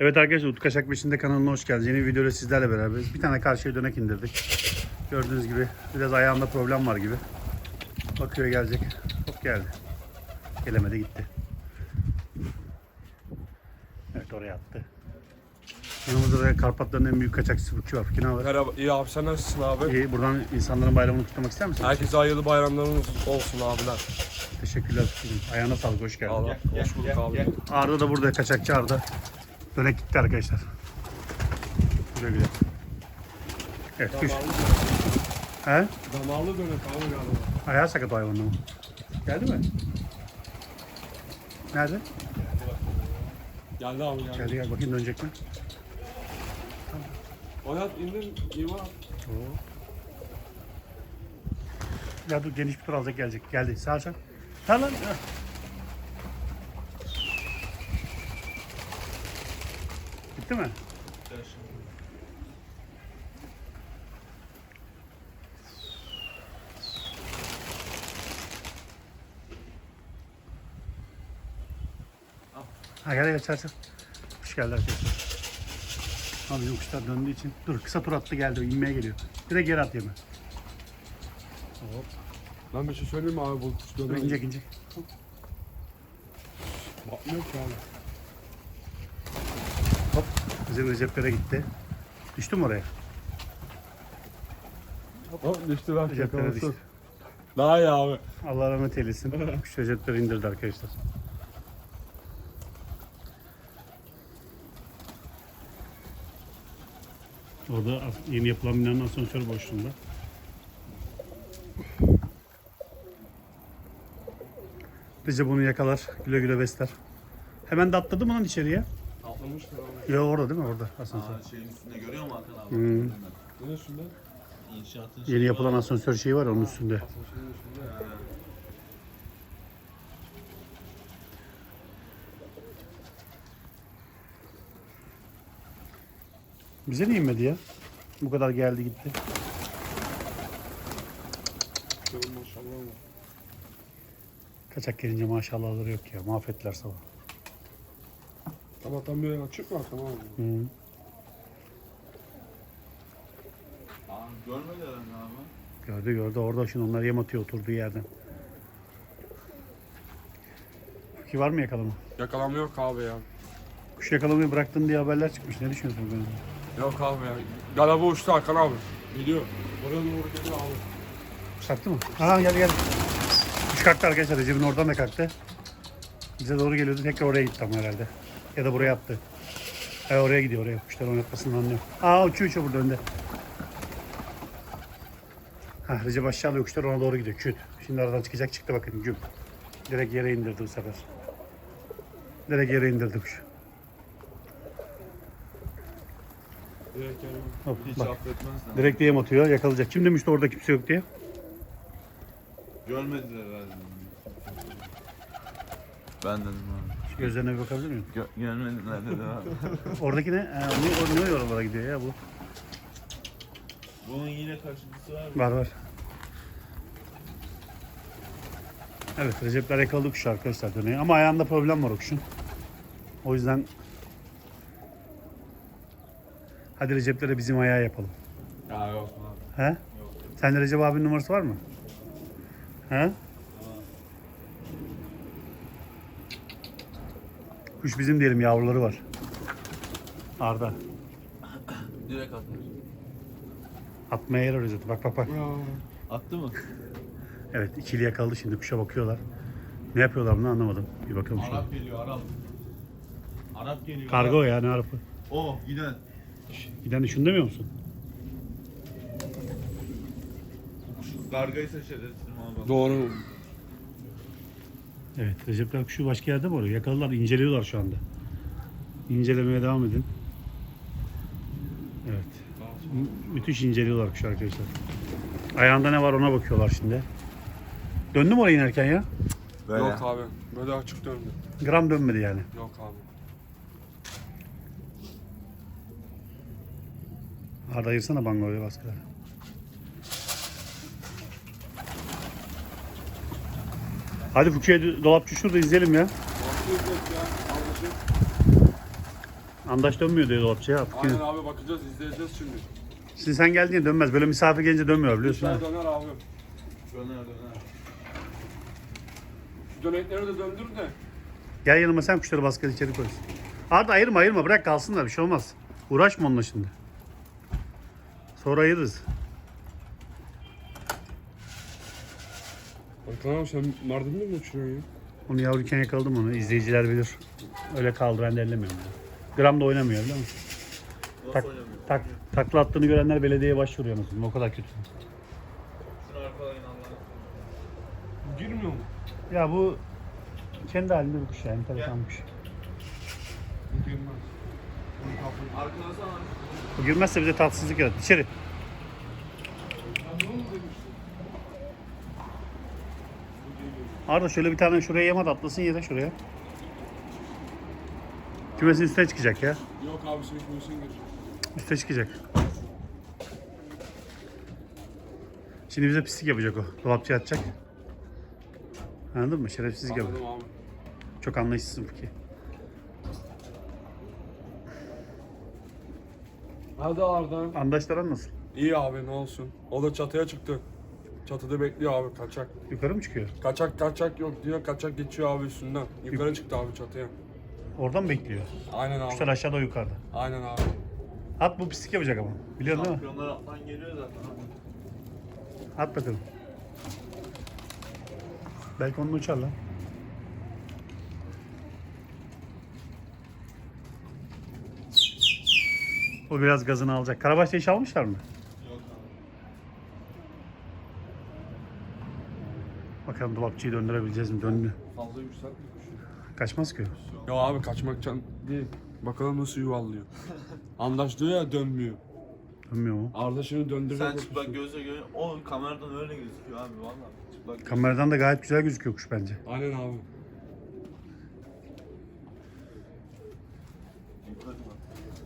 Evet arkadaşlar Utku Kaçak Beşinde kanalına hoş geldiniz. Yeni bir videoyla sizlerle beraberiz. Bir tane karşıya dönek indirdik. Gördüğünüz gibi biraz ayağında problem var gibi. Bakıyor gelecek. Hop geldi. Gelemedi gitti. Evet oraya attı. Yanımızda da Karpatların en büyük kaçakçısı Furki var. Ne haber? Merhaba, iyi abi sen nasılsın abi? İyi, buradan insanların bayramını kutlamak ister misin? Herkese hayırlı bayramlarınız olsun abiler. Teşekkürler. Ayağına sağlık, hoş geldin. Allah hoş bulduk abi. Arda da burada, kaçakçı Arda. Dönek gitti arkadaşlar. Güle güle. Evet, kuş. He? Damarlı dönek abi galiba. Ayağı sakat o hayvanın. Geldi mi? Nerede? Geldi abi geldi. Geldi gel bakayım dönecek mi? Oyat indim, iyi var. Ya dur geniş bir tur alacak gelecek. Geldi. Sağ sen. Sağ lan. Heh. Bitti mi? Ha gel gel çarşı. Hoş geldi arkadaşlar. Abi bizim kuşlar döndüğü için. Dur kısa tur attı geldi. inmeye geliyor. Direkt geri at yeme. Hop. Ben bir şey söyleyeyim mi abi bu kuş Dur dönek? inecek inecek. Bakmıyor ki abi. Bizim Recep'lere gitti. Düştü mü oraya? Hop düştü lan. Recep'lere düştü. Daha iyi abi. Allah rahmet eylesin. Kuş Recep'leri indirdi arkadaşlar. Orada as- yeni yapılan binanın asansör boşluğunda. Recep onu yakalar, güle güle besler. Hemen de atladı mı lan içeriye? Atlamıştır abi. Ya orada değil mi? Orada asansör. Aa, şeyin üstünde görüyor musun Hakan abi? Hmm. Ne üstünde? İnşaatın Yeni şeyi yapılan var. asansör şeyi var onun üstünde. Asansörün üstünde. Ha. Bize niye inmedi ya? Bu kadar geldi gitti. Maşallah. Kaçak gelince maşallahları yok ya. Mahvettiler sabah. Tam bir açık var tamam abi. Hı. Aa, görmediler abi. Gördü gördü. Orada şimdi onlar yem atıyor oturduğu yerden. Ki var mı yakalama? Yakalama yok abi ya. Kuş yakalamayı bıraktın diye haberler çıkmış. Ne düşünüyorsun bu konuda? Yok abi ya. Galaba uçtu Hakan abi. Gidiyor. Oraya doğru geliyor abi. Kuş kalktı mı? Ha gel gel. Kuş kalktı arkadaşlar. Recep'in oradan da kalktı. Bize doğru geliyordu. Tekrar oraya gitti ama herhalde. Ya da buraya attı. Ha, oraya gidiyor oraya. Kuşlar oynatmasını anlıyor. Aa uçuyor uçuyor burada önde. Ha Recep aşağı alıyor kuşlar ona doğru gidiyor. Küt. Şimdi aradan çıkacak çıktı bakın güm. Direkt yere indirdi bu sefer. Direkt yere indirdi kuş. Direkt. Hop, Hiç bak. affetmezler. Direkt yem atıyor yakalayacak. Kim demişti orada kimse yok diye? Görmediler herhalde. Ben dedim abi. Şu gözlerine bir bakabilir miyim? Gö görmediler dedim abi. Oradaki ne? Ha, o, o, ne oralara gidiyor ya bu? Bunun yine kaçıntısı var mı? Var var. Evet Recepler yakaladı kuşu arkadaşlar dönüyor. Ama ayağında problem var o kuşun. O yüzden Hadi Recep'lere bizim ayağı yapalım. Ya yok abi. He? Sende Recep abinin numarası var mı? He? Kuş bizim diyelim yavruları var. Arda. Direkt atmış. Atmaya yer arıyor zaten. Bak bak bak. Ya. Attı mı? Evet ikili yakaladı şimdi kuşa bakıyorlar. Ne yapıyorlar bunu anlamadım. Bir bakalım şuna. Arap geliyor Arap. Arap geliyor. Kargo ya ne arapı. O giden. Giden de şunu demiyor musun? Şu Gargayı seçeriz. Doğru. Evet Recepler kuşu başka yerde mi arıyor? Yakaladılar inceliyorlar şu anda. İncelemeye devam edin. Evet. Mü- müthiş inceliyorlar kuşu arkadaşlar. Ayağında ne var ona bakıyorlar şimdi. Döndü mü oraya inerken ya? Böyle. Yok abi. Böyle açık döndü. Gram dönmedi yani. Yok abi. Arda ayırsana bangoya baskıları. Hadi Fukiye dolapçı şurada izleyelim ya. Ya. Andaş dönmüyor diyor dolapçıya. Artık Aynen yine- abi bakacağız izleyeceğiz şimdi. Şimdi sen geldiğinde dönmez. Böyle misafir gelince dönmüyor biliyorsun. ha. Döner döner abi. Döner döner. Şu dönekleri de döndür de. Gel yanıma sen kuşları baskıya içeri koysun. Arda ayırma ayırma bırak kalsınlar bir şey olmaz. Uğraşma onunla şimdi. Sonra ayırırız. Hakan abi sen Mardin'de mi uçuyorsun ya? Onu yavruyken yakaladım onu. İzleyiciler bilir. Öyle kaldı ben de ellemiyorum. Yani. Gram da oynamıyor biliyor musun? Tak, tak, takla attığını görenler belediyeye başvuruyor mesela. O kadar kötü. Şunu arkalayın. Girmiyor mu? Ya bu kendi halinde bir kuş yani. Enteresan bir kuş. Girmez. Arkalasana. Bu girmezse bize tatsızlık yaratır. İçeri. Ya ne oldu demiştin? Bu geliyor. Arda şöyle bir tane şuraya yem at atlasın yere şuraya. Kümesin üstüne çıkacak ya. Yok abi sen kuyusun gir. Üste çıkacak. Şimdi bize pislik yapacak o. Dolapçı atacak. Anladın mı? Şerefsizlik yapacak. Anladım abi. Çok anlayışsızım ki. Hadi Arda. Andaşların nasıl? İyi abi ne olsun. O da çatıya çıktı. Çatıda bekliyor abi kaçak. Yukarı mı çıkıyor? Kaçak kaçak yok diyor. Kaçak geçiyor abi üstünden. Yukarı çıktı abi çatıya. Oradan mı bekliyor? Aynen Kuşlar abi. aşağıda o yukarıda. Aynen abi. At bu pislik yapacak ama. Biliyorsun değil mi? Şampiyonlar alttan geliyor zaten. At bakalım. Belki onu uçar lan. O biraz gazını alacak. Karabaş'ta iş almışlar mı? Bakalım dolapçıyı döndürebileceğiz mi? Döndü. Fazla yükseltme kuşu. Kaçmaz ki. Ya abi kaçmaktan değil. Bakalım nasıl yuvallıyor. Andaş diyor ya dönmüyor. Dönmüyor mu? Arda şimdi döndürecek Sen çıplak gözle gör. O kameradan öyle gözüküyor abi valla. Çıplak göz. Kameradan da gayet güzel gözüküyor kuş bence. Aynen abi.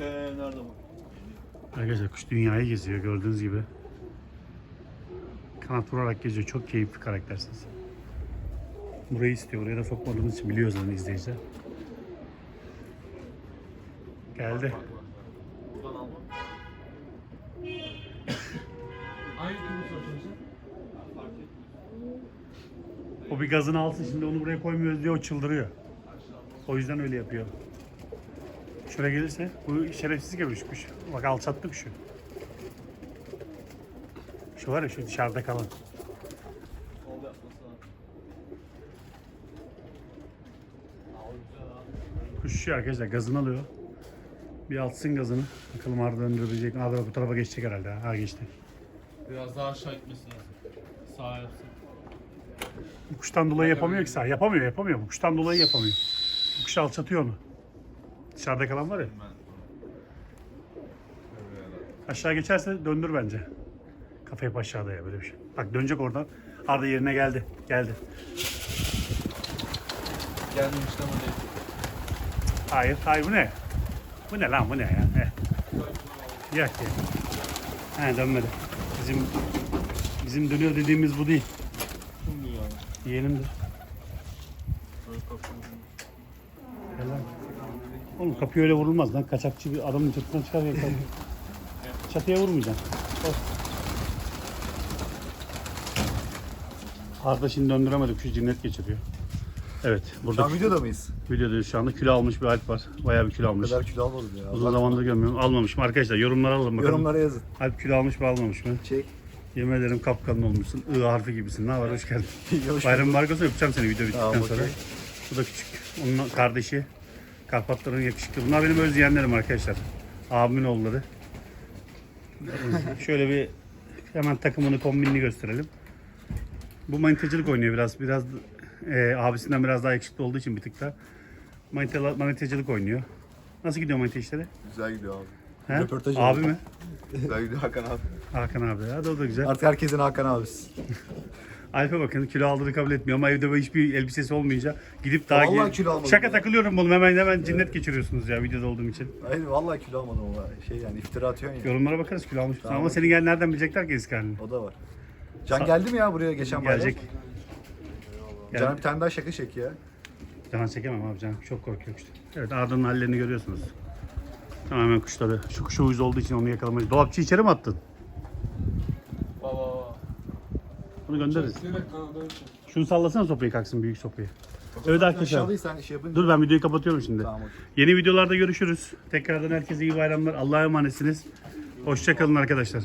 Eee nerede bak? Arkadaşlar kuş dünyayı geziyor gördüğünüz gibi. Kanat vurarak geziyor. Çok keyifli karaktersiniz. Burayı istiyor. Oraya da sokmadığımız için biliyor zaten izleyiciler. Geldi. O bir gazını alsın şimdi onu buraya koymuyoruz diye o çıldırıyor. O yüzden öyle yapıyor. Şuraya gelirse bu yapıyor şu kuş. Bak alçattı kuşu. Şu var ya şu dışarıda kalan. Kuş şu arkadaşlar gazını alıyor. Bir alsın gazını. Bakalım Arda döndürebilecek? Arda bu tarafa geçecek herhalde. Ha geçti. Biraz daha aşağı gitmesi lazım. Sağa yapsın. Bu kuştan dolayı yapamıyor ki sağ. Yapamıyor yapamıyor. Bu kuştan dolayı yapamıyor. Bu kuş alçatıyor onu. Dışarıda kalan var ya. Aşağı geçerse döndür bence. Kafayı aşağıda ya böyle bir şey. Bak dönecek oradan. Arda yerine geldi. Geldi. Geldim işte ama değil. Hayır, hayır bu ne? Bu ne lan bu ne ya? He. Yak ya. He dönmedi. Bizim bizim dönüyor dediğimiz bu değil. Yeğenimdir. Lan. Oğlum kapıya öyle vurulmaz lan. Kaçakçı bir adamın çatısına çıkar ya. Çatıya vurmayacaksın. Of. Arda şimdi döndüremedik. Şu cinnet geçiriyor. Evet. Burada Şu an videoda mıyız? videoda şu anda kilo almış bir Alp var. Bayağı bir kilo O almış. kadar kilo almadım ya. Uzun zamandır görmüyorum. Almamışım arkadaşlar. Yorumlara alın bakalım. Yorumlara yazın. Alp kilo almış mı almamış mı? Çek. Yemin ederim kapkalın olmuşsun. I harfi gibisin. Ne var? Hoş geldin. Hoş Bayram olsun. Öpeceğim seni video bittikten Tamam, sonra. okey. Bu da küçük. Onun kardeşi. Karpatların yakışıklı. Bunlar benim öz yeğenlerim arkadaşlar. Abimin oğulları. Şöyle bir hemen takımını kombinini gösterelim. Bu manitacılık oynuyor biraz. Biraz e, abisinden biraz daha yakışıklı olduğu için bir tık da manitala- manitacılık oynuyor. Nasıl gidiyor manita işleri? Güzel gidiyor abi. He? Röportaj Abi oldu. mi? Güzel gidiyor Hakan abi. Hakan abi. Hadi o da güzel. Artık herkesin Hakan abisi. Alp'e bakın kilo aldığını kabul etmiyor ama evde böyle hiçbir elbisesi olmayınca gidip daha Vallahi kilo almadım Şaka ya. takılıyorum oğlum hemen hemen cinnet geçiriyorsunuz ya videoda olduğum için. Hayır vallahi kilo almadım ama şey yani iftira atıyorsun ya. Yorumlara bakarız kilo almış Tamam. ama senin gel nereden bilecekler ki eski halini. O da var. Can geldi mi ya buraya geçen bayram? Gelecek. Can bir tane daha şaka çek ya. Can çekemem abi can çok korkuyor işte. Evet Arda'nın hallerini görüyorsunuz. Tamamen kuşları. Şu kuşu uyuz olduğu için onu yakalamayız. Dolapçı içeri mi attın? Baba. Bunu göndeririz. Direkt çek. Şunu sallasana sopayı kalksın büyük sopayı. Evet arkadaşlar. Şey yapınca. Dur ben videoyu kapatıyorum şimdi. Tamam okey. Yeni videolarda görüşürüz. Tekrardan herkese iyi bayramlar. Allah'a emanetsiniz. Hoşçakalın arkadaşlar.